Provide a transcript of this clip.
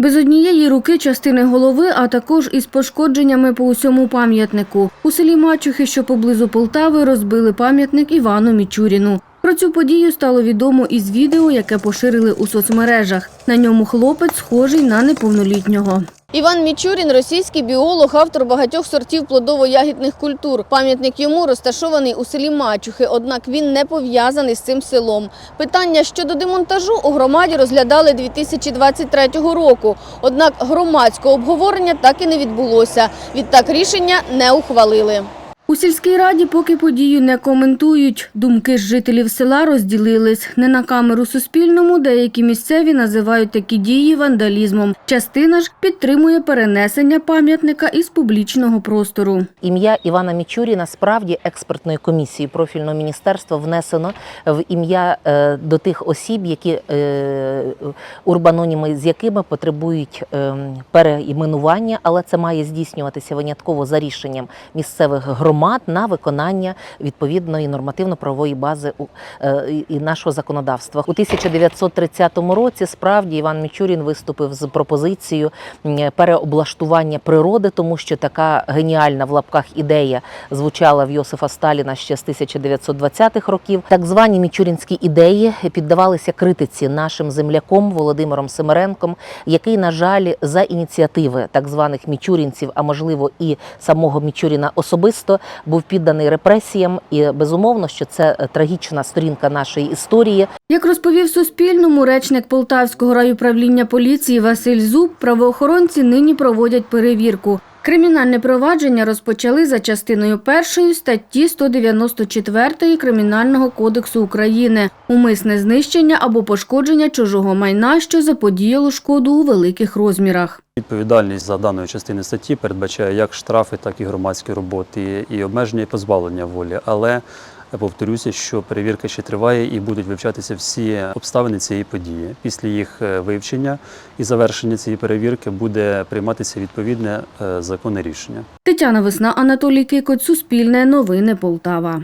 Без однієї руки частини голови, а також із пошкодженнями по усьому пам'ятнику. У селі Мачухи, що поблизу Полтави, розбили пам'ятник Івану Мічуріну. Про цю подію стало відомо із відео, яке поширили у соцмережах. На ньому хлопець схожий на неповнолітнього. Іван Мічурін – російський біолог, автор багатьох сортів плодово-ягідних культур. Пам'ятник йому розташований у селі Мачухи, однак він не пов'язаний з цим селом. Питання щодо демонтажу у громаді розглядали 2023 року. Однак громадського обговорення так і не відбулося. Відтак рішення не ухвалили. У сільській раді поки подію не коментують. Думки ж жителів села розділились. Не на камеру Суспільному деякі місцеві називають такі дії вандалізмом. Частина ж підтримує перенесення пам'ятника із публічного простору. Ім'я Івана Мічуріна справді експертною комісією профільного міністерства внесено в ім'я е, до тих осіб, які е, урбаноніми з якими потребують е, переіменування, але це має здійснюватися винятково за рішенням місцевих громад на виконання відповідної нормативно-правової бази е, і нашого законодавства. У 1930 році справді Іван Мічурін виступив з пропозицією переоблаштування природи, тому що така геніальна в лапках ідея звучала в Йосифа Сталіна ще з 1920-х років. Так звані мічурінські ідеї піддавалися критиці нашим земляком Володимиром Семеренком, який, на жаль, за ініціативи так званих мічурінців, а можливо і самого Мічуріна особисто, був підданий репресіям. І безумовно, що це е, трагічна сторінка нашої історії. Як розповів Суспільному речник Полтавського райуправління поліції Василь Зуб, правоохоронці нині проводять перевірку. Кримінальне провадження розпочали за частиною першої статті 194 Кримінального кодексу України умисне знищення або пошкодження чужого майна, що заподіяло шкоду у великих розмірах. Відповідальність за даною частиною статті передбачає як штрафи, так і громадські роботи, і обмеження і позбавлення волі. Але повторюся, що перевірка ще триває і будуть вивчатися всі обставини цієї події. Після їх е, вивчення і завершення цієї перевірки буде прийматися відповідне е, законне рішення. Тетяна Весна, Анатолій Кикоць, Суспільне, Новини Полтава.